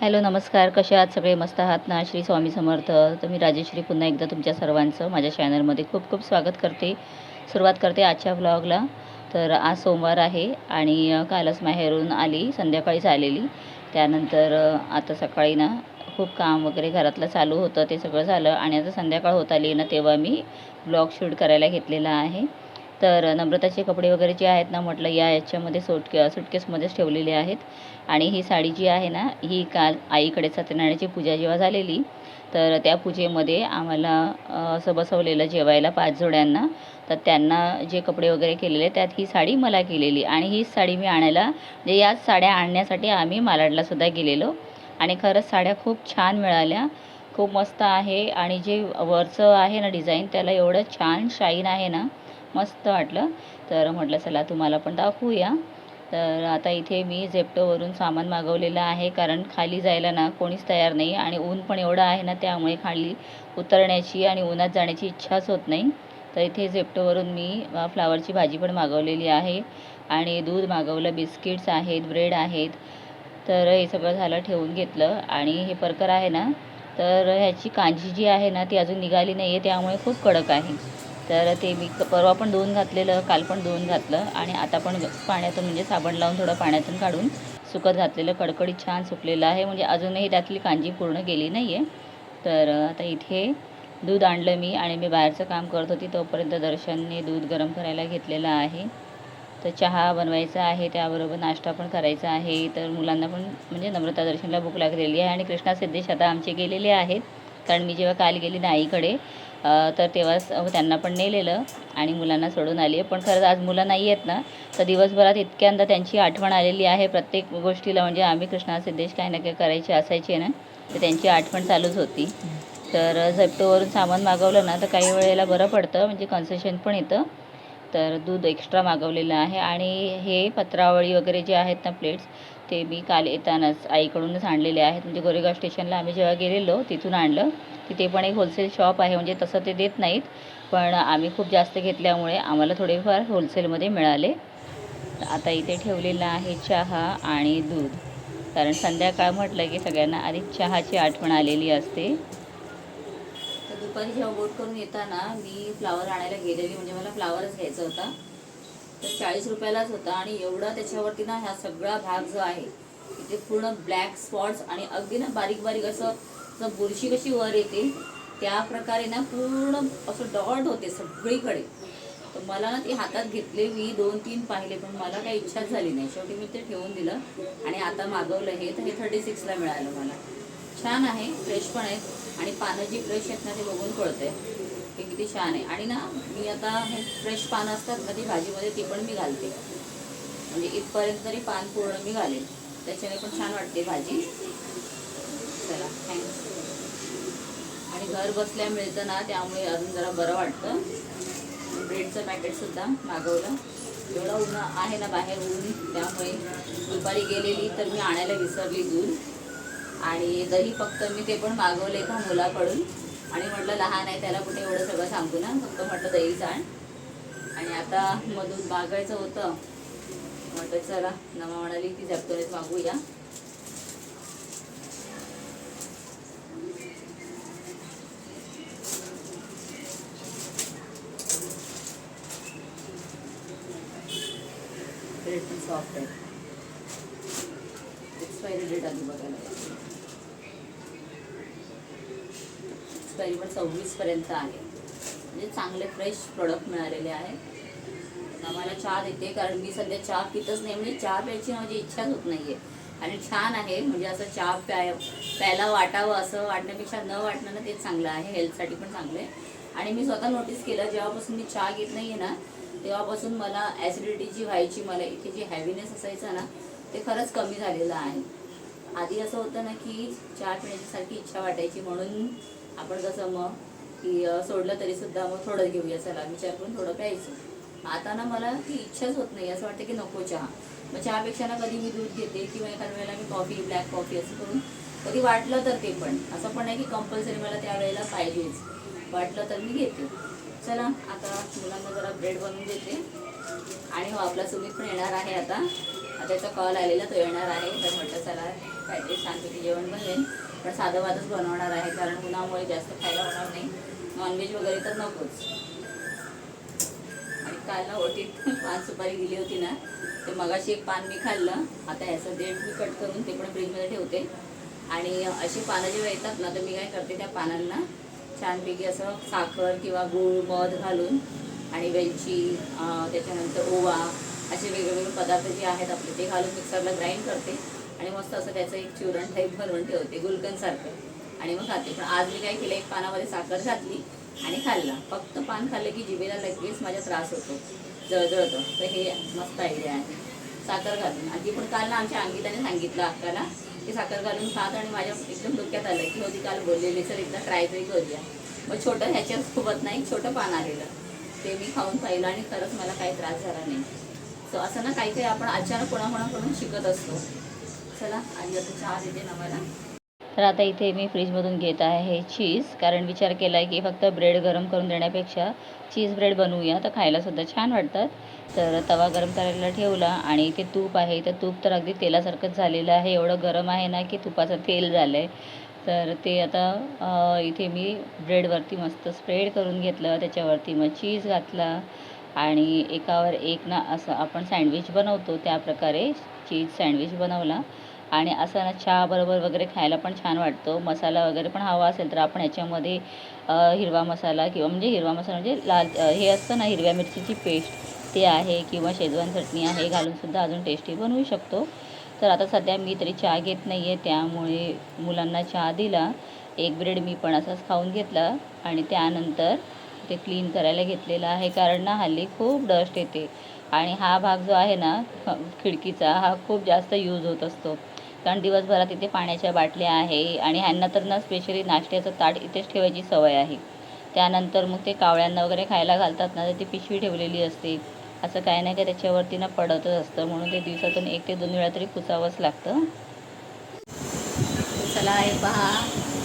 Hello नमस्कार. कसे आहात? सगळे मस्त आहात ना? श्री स्वामी समर्थ. तर मी राजेश्री पुन्हा एकदा तुमच्या सर्वांचं माझ्या चॅनलमध्ये खूप खूप स्वागत करते. सुरुवात करते आजच्या व्लॉगला तर आज सोमवार आहे आणि कालच माहेरून आली. संध्याकाळीच आलेली. त्यानंतर आता सकाळी ना खूप काम वगैरे घरातलं चालू होतं ते सगळं झालं. आणि आता संध्याकाळ होत आली ना तेव्हा मी ब्लॉग शूट करायला घेतलेला आहे. तर नम्रताचे कपडे वगैरे जे आहेत ना म्हटलं या याच्यामध्ये सुटके सुटकेसमध्येच ठेवलेले आहेत. आणि ही साडी जी आहे ना ही काल आईकडे सत्यनारायणाची पूजा जेव्हा झालेली तर त्या पूजेमध्ये आम्हाला असं बसवलेलं जेवायला पाच जोड्यांना. तर त्यांना जे कपडे वगैरे केलेले त्यात ही साडी मला केलेली. आणि हीच साडी मी आणायला म्हणजे याच साड्या आणण्यासाठी आम्ही मालाडलासुद्धा गेलेलो. आणि खरंच साड्या खूप छान मिळाल्या. खूप मस्त आहे. आणि जे वरचं आहे ना डिझाईन त्याला एवढं छान शाईन आहे ना मस्त वाटलं. तर म्हटलं चला तुम्हाला पण दाखवूया. तर आता इथे मी झेप्टोवरून सामान मागवलेलं आहे कारण खाली जायला ना कोणीच तयार नाही आणि ऊन पण एवढं आहे ना त्यामुळे खाली उतरण्याची आणि उन्हात जाण्याची इच्छाच होत नाही. तर इथे झेप्टोवरून मी फ्लावरची भाजी पण मागवलेली आहे आणि दूध मागवलं बिस्किट्स आहेत ब्रेड आहेत. तर हे सगळं झालं ठेवून घेतलं आणि हे परकर आहे ना तर ह्याची कांजी जी आहे ना ती अजून निघाली नाही आहे त्यामुळे खूप कडक आहे. तर ते मी परवा पण धुवून घातलेलं काल पण धुवून घातलं आणि आता पण पाण्यातून म्हणजे साबण लावून थोडं पाण्यातून काढून सुकत घातलेलं. कडकडीत छान सुकलेलं आहे. म्हणजे अजूनही त्यातली कांजी पूर्ण गेली नाही आहे तर आता इथे दूध आणलं मी आणि मी बाहेरचं काम करत होती. तोपर्यंत दर्शनने दूध गरम करायला घेतलेलं आहे. तर चहा बनवायचा आहे. त्याबरोबर नाश्ता पण करायचा आहे. तर मुलांना पण म्हणजे नम्रता दर्शनला भूक लागलेली आहे आणि कृष्णा सिद्धेश आता आमचे गेलेले आहेत. कारण मी जेव्हा काल गेली नाईकडे तर तेव्हाच त्यांना पण नेलेलं आणि मुलांना सोडून आली. आहे पण खरंच आज मुलं नाही आहेत ना तर दिवसभरात इतक्यांदा त्यांची आठवण आलेली आहे. प्रत्येक गोष्टीला म्हणजे आम्ही कृष्णा सिद्धेश काही ना काही करायचे असायचे ना तर त्यांची आठवण चालूच होती. तर झेप्टोवरून सामान मागवलं ना तर काही वेळेला बरं पडतं म्हणजे कन्सेशन पण येतं. तर दूध एक्स्ट्रा मागवलेलं आहे. आणि हे पत्रावळी वगैरे जे आहेत ना प्लेट्स ते मी काल येतानाच आईकडूनच आणलेले आहेत. म्हणजे गोरेगाव स्टेशनला आम्ही जेव्हा गेलेलो तिथून आणलं. तिथे पण एक होलसेल शॉप आहे. म्हणजे तसं ते देत नाहीत. पण आम्ही खूप जास्त घेतल्यामुळे आम्हाला थोडेफार होलसेलमध्ये मिळाले. आता इथे ठेवलेला आहे चहा आणि दूध. कारण संध्याकाळ म्हटलं की सगळ्यांना आधी चहाची आठवण आलेली असते. तर दुपारी जेव्हा बोट करून येताना मी फ्लावर आणायला गेलेली. म्हणजे मला फ्लावरच घ्यायचा होता. तर चाळीस रुपयालाच होता आणि एवढा त्याच्यावरती ना हा सगळा भाग जो आहे इथे पूर्ण ब्लॅक स्पॉट्स आणि अगदी ना बारीक बारीक असं बुरशी कशी वर येते त्या प्रकारे ना पूर्ण असं डॉट होते सगळीकडे. तर मला ना ते हातात घेतले मी दोन तीन पाहिले पण मला काही इच्छाच झाली नाही. शेवटी मी ते ठेवून दिलं आणि आता मागवलं हे तर हे थर्टी सिक्सला मिळालं मला. छान आहे फ्रेश पण आहेत आणि पानं जी फ्रेश आहेत ना ते बघून कळतंय. हे किती छान आहे. आणि ना मी आता हे फ्रेश पानं असतात ना ती भाजीमध्ये ती पण मी घालते. म्हणजे इथपर्यंत तरी पान पूर्ण मी घालेन. त्याच्याने पण छान वाटते भाजी. चला थँक्स आणि घर बसल्या मिळतं ना त्यामुळे अजून जरा बरं वाटतं. ब्रेडचं पॅकेटसुद्धा मागवलं. एवढं ऊन आहे ना बाहेर ऊन त्यामुळे दुपारी गेलेली तर मी आणायला विसरली दूध आणि दही फक्त मी ते पण मागवले का मुलाकडून. आणि म्हटलं लहान आहे त्याला कुठे एवढं सगळं सांगू ना. फक्त म्हटलं दही जाण. आणि आता मधून मागायचं होतं. म्हटलं चला. नमा म्हणाली की झेपतोनेच मागूया पण सॉफ्ट आहे एक्सपायरी डेट आधी बघायला पाहिजे. पण सव्वीसपर्यंत आहे. म्हणजे चांगले फ्रेश प्रोडक्ट मिळालेले आहेत आम्हाला चहा देते कारण मी सध्या चहा पितच नाही. म्हणजे चहा प्यायची माझी इच्छाच होत नाही आहे आणि छान आहे. म्हणजे असं चहा प्याय प्यायला वाटावं असं वाटण्यापेक्षा न वाटणं ना तेच चांगलं आहे. हेल्थसाठी पण चांगलं आहे. आणि मी स्वतः नोटीस केलं जेव्हापासून मी चहा घेत नाही आहे ना तेव्हापासून मला ॲसिडिटी जी व्हायची मला इथे जी हॅवीनेस असायचा ना ते खरंच कमी झालेलं आहे. आधी असं होतं ना की चहा पिण्याची सारखी इच्छा वाटायची म्हणून आपण कसं मग की सोडलं तरी सुद्धा मग थोडं घेऊया चला विचार करून थोडं प्यायचं. आता ना मला ती इच्छाच होत नाही असं वाटतं की नको चहा. मग चहापेक्षा ना कधी मी दूध घेते किंवा एखाद्या वेळेला मी कॉफी ब्लॅक कॉफी असं करून कधी वाटलं तर ते पण. असं पण नाही की कंपल्सरी मला त्यावेळेला पाहिजेच. वाटलं तर मी घेते. चला आता मुलांना जरा ब्रेड बनवून देते. आणि हो आपला सुमित पण येणार आहे आता. आता त्याचा कॉल आलेला तो येणार आहे. तर म्हटलं चला काहीतरी शांतपैकी जेवण बनवेल पण साधं वादच बनवणार आहे कारण उन्हामुळे जास्त खायला होणार नाही. नॉनव्हेज वगैरे तर नकोच. आणि काल ना ओटीत पान सुपारी दिली होती ना ते मगाशी एक पान मी खाल्लं. आता ह्याचं देठ मी कट करून ते पण फ्रीजमध्ये ठेवते. आणि अशी पानं जेव्हा येतात ना तर मी काय करते त्या पानांना छानपैकी असं साखर किंवा गूळ मध घालून आणि वेलची त्याच्यानंतर ओवा असे वेगवेगळे पदार्थ जे आहेत आपले ते घालून मिक्सरला ग्राइंड करते. आणि मस्त असं त्याचं एक चुरण टाईप बनवून ठेवते गुलकंदसारखं आणि मग खाते. पण आज मी काय केलं एक पानामध्ये साखर घातली आणि खाल्ला. फक्त पान खाल्लं की जिभेला लगेच माझा त्रास होतो. जळजळतो तर हे मस्त आयडिया आहे. साखर घालून. आधी पण काल ना आमच्या अंकिताने सांगितलं अक्काला की साखर घालून खात आणि माझ्या एकदम डोक्यात आलं की होती काल बोललेली सर एकदा ट्राय तरी करूया. मग छोटं ह्याच्यात सोबत नाही छोटं पान आलेलं. ते मी खाऊन पाहिलं आणि खरंच मला काही त्रास झाला नाही. सो असं ना काही काही आपण अचानक कोणाकोणाकडून शिकत असतो. चला आणि आता चहा देते ना मला तर आता इथे मी फ्रीजमधून घेत आहे चीज कारण विचार केला आहे की फक्त ब्रेड गरम करून देण्यापेक्षा चीज ब्रेड बनवूया. तर खायलासुद्धा छान वाटतात. तर तवा गरम करायला ठेवला आणि इथे तूप आहे. तर तूप तर अगदी तेलासारखंच झालेलं आहे. एवढं गरम आहे ना की तुपाचं तेल झालं आहे तर ते आता इथे मी ब्रेडवरती मस्त स्प्रेड करून घेतलं. त्याच्यावरती मग चीज घातला. आणि एकावर एक ना असं आपण सँडविच बनवतो. त्या प्रकारे चीज सँडविच बनवला. आणि असं ना चहाबरोबर वगैरे खायला पण छान वाटतो. मसाला वगैरे पण हवा असेल तर आपण याच्यामध्ये हिरवा मसाला किंवा म्हणजे हिरवा मसाला म्हणजे लाल हे असतं ना हिरव्या मिरचीची पेस्ट ते आहे किंवा शेजवान चटणी आहे घालूनसुद्धा अजून टेस्टी बनवू शकतो. तर आता सध्या मी तरी चहा घेत नाही आहे त्यामुळे मुलांना चहा दिला. एक ब्रेड मी पण असाच खाऊन घेतला आणि त्यानंतर ते क्लीन करायला घेतलेलं आहे कारण ना हल्ली खूप डस्ट येते. आणि हा भाग जो आहे ना खिडकीचा हा खूप जास्त यूज होत असतो. कारण दिवसभरात इथे पाण्याच्या बाटल्या आहे आणि ह्यांना तर ना स्पेशली नाश्त्याचं ताट इथेच ठेवायची सवय आहे. त्यानंतर मग ते कावळ्यांना वगैरे खायला घालतात ना तर ती पिशवी ठेवलेली असते. असं काय नाही काय त्याच्यावरती ना पडतच असतं म्हणून ते दिवसातून एक ते दोन वेळा तरी पुसावंच लागतं. चला हे पहा.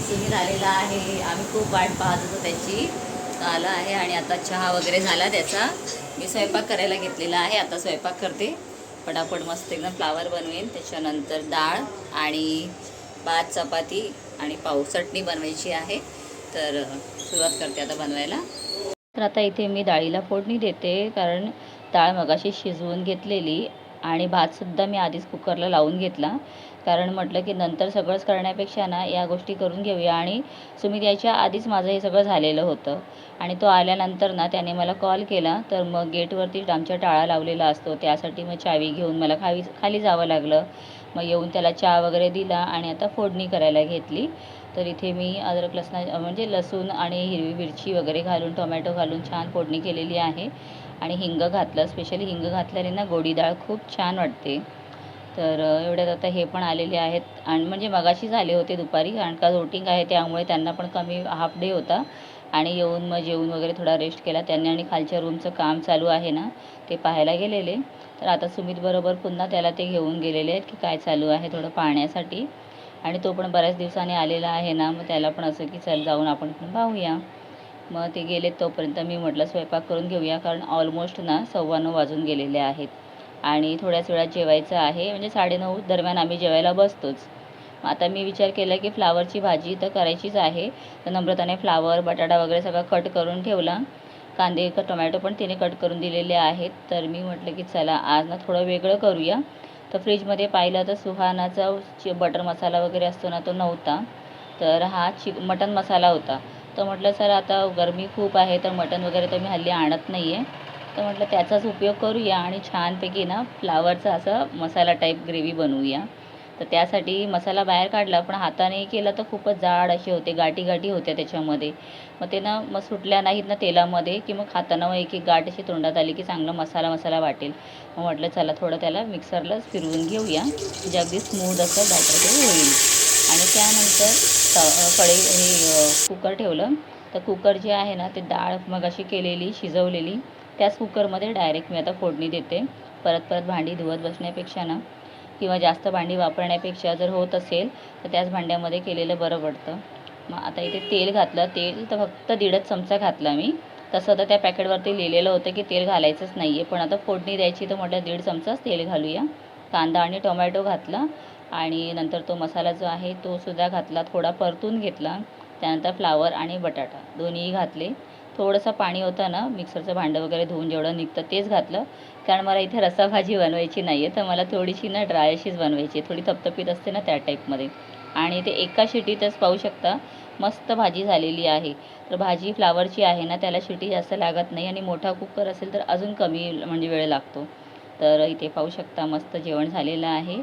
सुनील आलेला आहे. आम्ही खूप वाट पाहत होतो त्याची. आलं आला आहे आणि आता चहा वगैरे झाला त्याचा. मी स्वयंपाक करायला घेतलेला आहे. आता स्वयंपाक करते. पटापट मस्त एकदम फ्लावर बनवेन. त्याच्यानंतर डाळ आणि भात चपाती आणि पाव चटणी बनवायची आहे. तर सुरुवात करते आता बनवायला. तर आता इथे मी डाळीला फोडणी देते कारण डाळ मगाशी शिजवून घेतलेली आणि भातसुद्धा मी आधीच कुकरला लावून घेतला. कारण म्हटलं की नंतर सगळंच करण्यापेक्षा ना या गोष्टी करून घेऊया. आणि सुमित यायच्या आधीच माझं हे सगळं झालेलं होतं. आणि तो आल्यानंतर ना त्याने मला कॉल केला. तर मग गेटवरती आमच्या टाळा लावलेला असतो. त्यासाठी मग चावी घेऊन मला खावी खाली जावं लागलं. मग येऊन त्याला चहा वगैरे दिला आणि आता फोडणी करायला घेतली. तर इथे मी अद्रक लसणा म्हणजे लसूण आणि हिरवी मिरची वगैरे घालून टोमॅटो घालून छान फोडणी केलेली आहे. आणि हिंग घातलं. स्पेशली हिंग घातल्याने ना गोडी डाळ खूप छान वाटते. तर एवढ्यात आता हे पण आलेले आहेत. आणि म्हणजे मगाशीच आले होते दुपारी कारण का रोटिंग आहे त्यामुळे त्यांना पण कमी हाफ डे होता. आणि येऊन मग जेवून वगैरे थोडा रेस्ट केला. त्यांनी आणि खालच्या रूमचं काम चालू आहे ना ते पाहायला गेलेले. तर आता सुमितबरोबर पुन्हा त्याला ते घेऊन गेलेले आहेत की काय चालू आहे थोडं पाहण्यासाठी. आणि तो पण बऱ्याच दिवसांनी आलेला आहे ना मग त्याला पण असं की चल जाऊन आपण पण पाहूया. मग ते गेले तोपर्यंत मी म्हटलं स्वयंपाक करून घेऊया कारण ऑलमोस्ट ना सव्वा नऊ वाजून गेलेले आहेत. आणि थोड्याच वेळात जेवायचं आहे. म्हणजे साडेनऊ दरम्यान आम्ही जेवायला बसतोच. मग आता मी विचार केला की फ्लावरची भाजी तर करायचीच आहे. तर नम्रताने फ्लावर बटाटा वगैरे सगळं कट करून ठेवला. कांदे क टोमॅटो पण तिने कट करून दिलेले आहेत. तर मी म्हटलं की चला आज ना थोडं वेगळं करूया. तर फ्रीजमध्ये पाहिलं तर सुहानाचा चि बटर मसाला वगैरे असतो ना तो नव्हता. तर हा चि मटन मसाला होता. तर म्हटलं सर आता गरमी खूप आहे तर मटन वगैरे तर मी हल्ली आणत नाही आहे तर म्हटलं त्याचाच उपयोग करूया आणि छानपैकी ना फ्लावरचा असा मसाला टाईप ग्रेव्ही बनवूया. तर त्यासाठी मसाला बाहेर काढला पण हाताने केला तर खूपच जाड असे होते गाठी गाठी होत्या त्याच्यामध्ये. मग ते ना मग सुटल्या नाहीत ना तेलामध्ये की मग खाताना मग एक एक गाठ अशी तोंडात आली की चांगलं मसाला मसाला वाटेल. मग म्हटलं चला थोडं त्याला मिक्सरला फिरवून घेऊया. म्हणजे अगदी स्मूद असं बॅटर ते होईल. आणि त्यानंतरकडे कढई हे कुकर ठेवलं. तर कुकर जे आहे ना ते डाळ मग अशी केलेली शिजवलेली त्याच कुकरमध्ये डायरेक्ट मी आता फोडणी देते. परत परत भांडी धुवत बसण्यापेक्षा ना किंवा जास्त भांडी वापरण्यापेक्षा जर होत असेल तर त्याच भांड्यामध्ये केलेलं बरं पडतं. मग आता इथे तेल घातलं. तेल तर फक्त दीडच चमचा घातला मी. तसं तर त्या पॅकेटवरती लिहिलेलं होतं की तेल घालायचंच नाही आहे पण आता फोडणी द्यायची तर म्हटलं दीड चमचाच तेल घालूया. कांदा आणि टोमॅटो घातला. आणि नंतर तो मसाला जो आहे तो सुद्धा घातला. थोडा परतून घेतला. त्यानंतर फ्लावर आणि बटाटा दोन्हीही घातले. थोडंसं पाणी होतं ना मिक्सरचं भांडं वगैरे धुवून जेवढं निघतं तेच घातलं. कारण मला इथे रस्साभाजी बनवायची नाही आहे तर मला थोडीशी ना ड्राय अशीच बनवायची आहे. थोडी थपथपीत असते ना त्या टाईपमध्ये. आणि ते एका शिटीतच पाहू शकता मस्त भाजी झालेली आहे. तर भाजी फ्लावरची आहे ना त्याला शिटी जास्त लागत नाही आणि मोठा कुकर असेल तर अजून कमी म्हणजे वेळ लागतो. तर इथे पाहू शकता मस्त जेवण झालेलं आहे.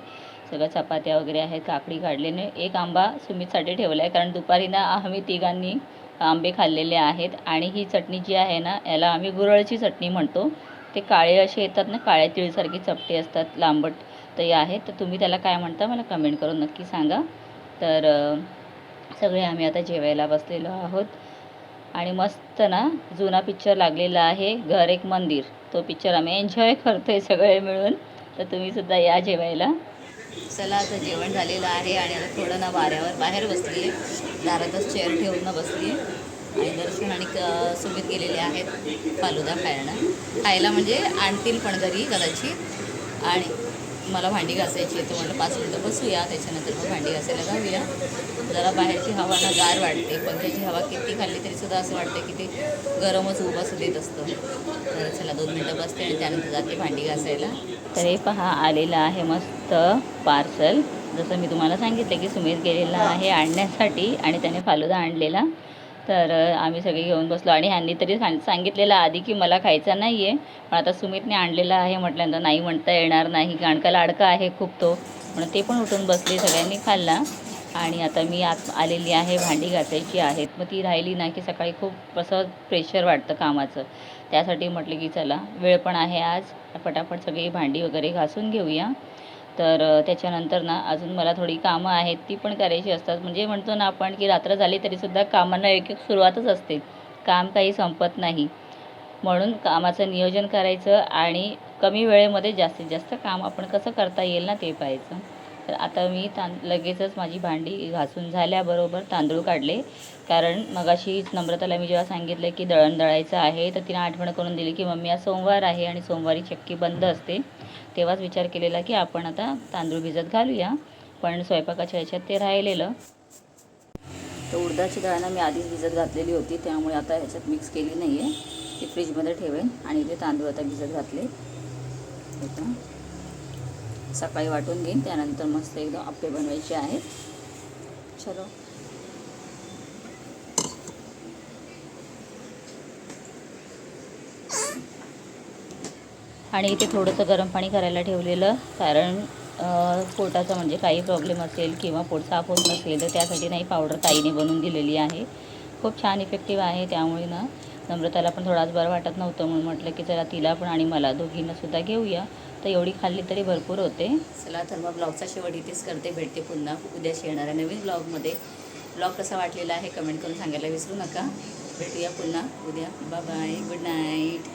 सगळं चपात्या वगैरे आहेत काकडी काढलेले एक आंबा सुमितसाठी ठेवला आहे कारण दुपारी ना आम्ही तिघांनी आंबे खाल्लेले आहेत. आणि ही चटणी जी आहे ना याला आम्ही गुरळची चटणी म्हणतो. ते काळे असे येतात ना काळ्या तिळसारखी चपटे असतात लांबट ते आहेत. तर तुम्ही त्याला काय म्हणता मला कमेंट करून नक्की सांगा. तर सगळे आम्ही आता जेवायला बसलेलो आहोत. आणि मस्त ना जुना पिक्चर लागलेला आहे घर एक मंदिर. तो पिक्चर आम्ही एन्जॉय करतो आहे सगळे मिळून. तर तुम्ही सुद्धा या जेवायला. चला आता जेवण झालेलं आहे आणि आता थोडं ना वाऱ्यावर बाहेर बसली आहे दारातच चेअर ठेवून ना बसली आहे आणि दर्शन आणि क- सुमित गेलेले आहेत फालुदा खायला. खायला म्हणजे आणतील पण घरी कदाचित. आणि मला भांडी घासायची आहे तर म्हटलं पाच मिनटं बसूया त्याच्यानंतर मग भांडी घासायला जाऊया जरा बाहेरची हवा ना गार वाटते पंख्याची हवा किती खाल्ली तरी सुद्धा असं वाटतं की ते गरमच उभं देत असतं. तर चला दोन मिनटं बसते आणि त्यानंतर जाते भांडी घासायला. तर हे पहा आलेलं आहे मस्त पार्सल. जसं मी तुम्हाला सांगितलं की सुमित गेलेला आहे आणण्यासाठी आणि त्याने फालुदा आणलेला. तर आम्ही सगळे घेऊन बसलो आणि ह्यांनी तरी सांग सांगितलेलं आधी की मला खायचा नाही आहे पण आता सुमितने आणलेला आहे म्हटल्यानंतर नाही म्हणता येणार नाही कारण का लाडका आहे खूप तो म्हणून ते पण उठून बसले सगळ्यांनी खाल्ला. आणि आता मी आत आलेली आहे भांडी घासायची आहेत मग ती राहिली ना की सकाळी खूप असं प्रेशर वाटतं कामाचं. त्यासाठी म्हटलं की चला वेळ पण आहे आज फटाफट सगळी भांडी वगैरे घासून घेऊया. तर त्याच्यानंतर ना अजून मला थोडी कामं आहेत ती पण करायची असतात. म्हणजे म्हणतो ना आपण की रात्र झाली तरीसुद्धा कामांना एक एक सुरुवातच असते. काम काही संपत नाही. म्हणून कामाचं नियोजन करायचं आणि कमी वेळेमध्ये जास्तीत जास्त काम आपण कसं करता येईल ना ते पाहायचं. तर आता मी तां लगेचच माझी भांडी घासून झाल्याबरोबर तांदूळ काढले. कारण मगाशीच नम्रताला मी जेव्हा सांगितलं की दळण दळायचं आहे तर तिने आठवण करून दिली की मम्मी आज सोमवार आहे आणि सोमवारी चक्की बंद असते. तेव्हाच विचार केलेला की आपण आता तांदूळ भिजत घालूया. पण स्वयंपाकाच्या ह्याच्यात ते राहिलेलं. तर उडदाची डाळ मी आधीच भिजत घातलेली होती त्यामुळे आता ह्याच्यात मिक्स केली नाही आहे ती फ्रीजमध्ये ठेवेन आणि ते तांदूळ आता भिजत घातले. आता सकाळी वाटून घेईन. त्यानंतर मस्त एकदम आप्पे बनवायचे आहेत. चलो. आणि इथे थोडंसं गरम पाणी करायला ठेवलेलं कारण पोटाचा म्हणजे काही प्रॉब्लेम असेल किंवा पोट साफ होत नसेल तर त्यासाठी नाही पावडर ताईने बनवून दिलेली आहे. खूप छान इफेक्टिव्ह आहे. त्यामुळे ना नम्रताला पण थोडाच बरं वाटत नव्हतं म्हणून म्हटलं की जरा तिला पण आणि मला दोघींनासुद्धा घेऊया. तर एवढी खाल्ली तरी भरपूर होते. चला तर मग ब्लॉगचा शेवट इथेच करते. भेटते पुन्हा उद्याशी येणाऱ्या नवीन ब्लॉगमध्ये. ब्लॉग कसा वाटलेला आहे कमेंट करून सांगायला विसरू नका. भेटूया पुन्हा उद्या. Bye bye. Good night.